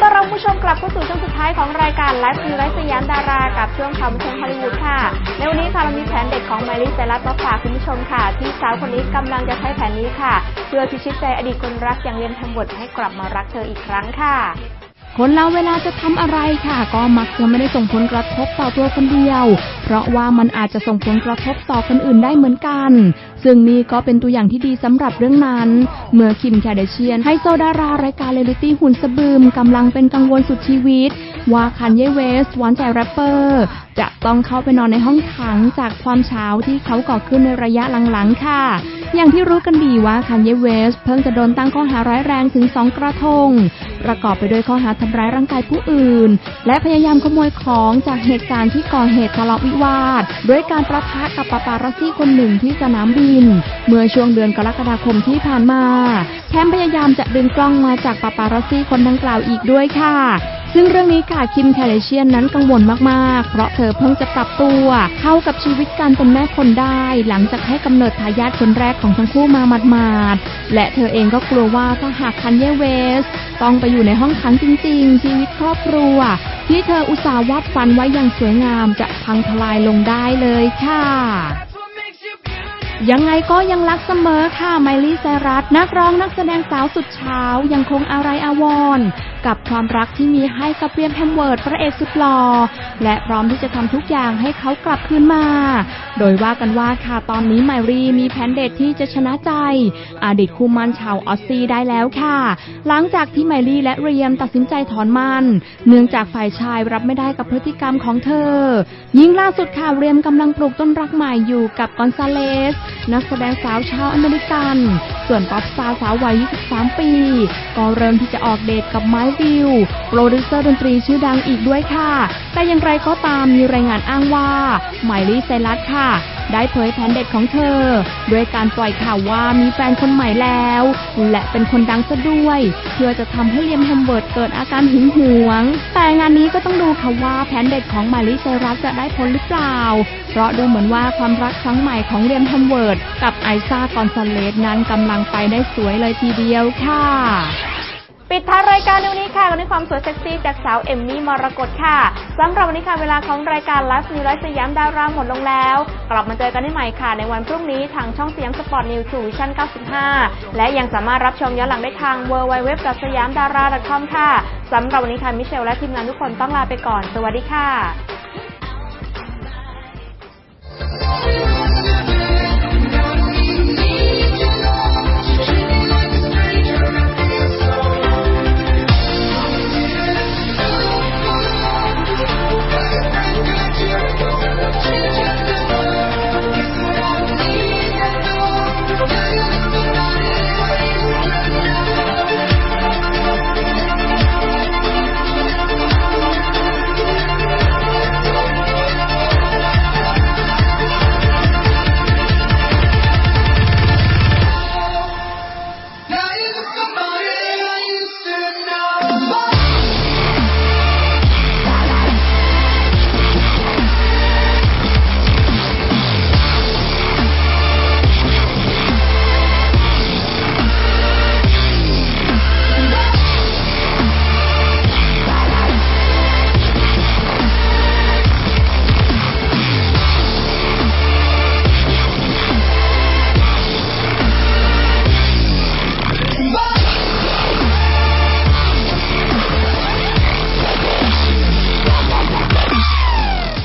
ต้อนรับผู้ชมกลับเข้าสู่ช่วงสุดท้ายของรายการไลฟ์คือไลฟ์สยามดารา กับช่วงข่าวบันเทิงฮอลลีวูดค่ะ ในวันนี้ค่ะเรามีแผนเด็กของไมลี่เซรัตมาฝากคุณผู้ชมค่ะ ที่สาวคนนี้กำลังจะใช้แผนนี้ค่ะ เพื่อพิชิตใจอดีตคนรักอย่างเรียนทำบทให้กลับมารักเธออีกครั้งค่ะ คนเราเวลาจะทำอะไรค่ะ ก็มักจะไม่ได้ส่งผลกระทบต่อตัวคนเดียว เพราะว่ามันอาจจะส่งผลกระทบต่อคนอื่นได้เหมือนกัน ซึ่งนี่ก็เป็นตัวอย่างที่ดีสำหรับเรื่องนั้น เมื่อคิมแคเดเชียนให้โซดารารายการเรลิตี้หุ่นสะบืมกำลังเป็นกังวลสุดชีวิต ว่าคันเยเวสหวานใจแรปเปอร์ จะต้องเข้าไปนอนในห้องขังจากความเช้าที่เขาก่อขึ้นในระยะหลังๆค่ะ อย่างที่รู้กันดีว่าคันเยเวสเพิ่งจะโดนตั้งข้อหาร้ายแรงถึง 2 กระทง ประกอบไปด้วยข้อหาทำร้ายร่างกายผู้อื่น และพยายามขโมยของจากเหตุการณ์ที่ก่อเหตุทะเลาะวิวาทด้วยการประทะกับปาปารัสซี่คนหนึ่งที่สนามบิน เมื่อช่วงเดือนกรกฎาคมที่ผ่านมาแถมพยายามจะดึงกล้องมาจากปาปารัสซี่คนดังกล่าวอีกด้วยค่ะ ซึ่งเรื่องนี้ค่ะคิมแคเดเชียนนั้นกังวลมากๆ เพราะเธอเพิ่งจะปรับตัวเข้ากับชีวิตการเป็นแม่คนได้ หลังจากให้กำเนิดทายาทคนแรกของทั้งคู่มาหมาดๆ และเธอเองก็กลัวว่าถ้าหากคันเยเวส ต้องไปอยู่ในห้องขังจริงๆ ชีวิตครอบครัว ที่เธออุตส่าห์วาดฝันไว้อย่างสวยงามจะพังทลายลงได้เลยค่ะ ยังไงก็ยังรักเสมอค่ะไมลี่ไซรัสนักร้องนักแสดงสาวสุดเช้ายังคงอะไรอาวรกับความรักที่มีให้กับเรียมแฮมเวิร์ดพระเอกสุดหล่อและพร้อมที่จะทำทุกอย่างให้เขากลับคืนมา โดยว่ากันว่าค่ะตอนนี้ไมลี่มีแผนเดทที่จะชนะใจอดีตคู่มั่นชาวออสซี่ได้แล้วค่ะ หลังจากที่ไมลี่และเรียมตัดสินใจถอนมันเนื่องจากฝ่ายชายรับไม่ได้กับพฤติกรรมของเธอ ยิ่งล่าสุดค่ะเรียมกำลังปลูกต้นรักใหม่อยู่กับกอนซาเลส นักแสดงสาวชาวอเมริกัน ส่วนป๊อปสตาร์สาววัย 23 ปี ก็เริ่มที่จะออกเดทกับไมค์วิว โปรดิวเซอร์ดนตรีชื่อดังอีกด้วยค่ะ แต่อย่างไรก็ตามมีรายงานอ้างว่าไมลี่ไซรัสค่ะ ได้เผยแผนเด็ดของเธอ ด้วยการปล่อยข่าวว่ามีแฟนคนใหม่แล้ว และเป็นคนดังซะด้วย เพื่อจะทำให้เลียมแฮมเวิร์ดเกิดอาการหึงหวง แต่งานนี้ก็ต้องดูค่ะว่าแผนเด็ดของมาลิไซรัสจะได้ผลหรือเปล่า เพราะดูเหมือนว่าความรักครั้งใหม่ของเลียมแฮมเวิร์ดกับไอซ่ากอนซาเลสนั้นกำลังไปได้สวยเลยทีเดียวค่ะ ปิดท้ายรายการในวันนี้ค่ะกันด้วยความสวยเซ็กซี่จากสาวเอมมี่มรกตค่ะสำหรับวันนี้ค่ะเวลาของรายการไลฟ์นิวไลฟ์สยามดาราหมดลงแล้ว กลับมาเจอกันได้ใหม่ค่ะ ในวันพรุ่งนี้ทางช่องสยามสปอร์ตนิวส์วิชั่น 95 และยังสามารถรับชมย้อนหลังได้ทาง w w w สยามดารา .com ค่ะสำหรับวันนี้ค่ะมิเชลและทีมงานทุกคนต้องลาไปก่อน สวัสดีค่ะ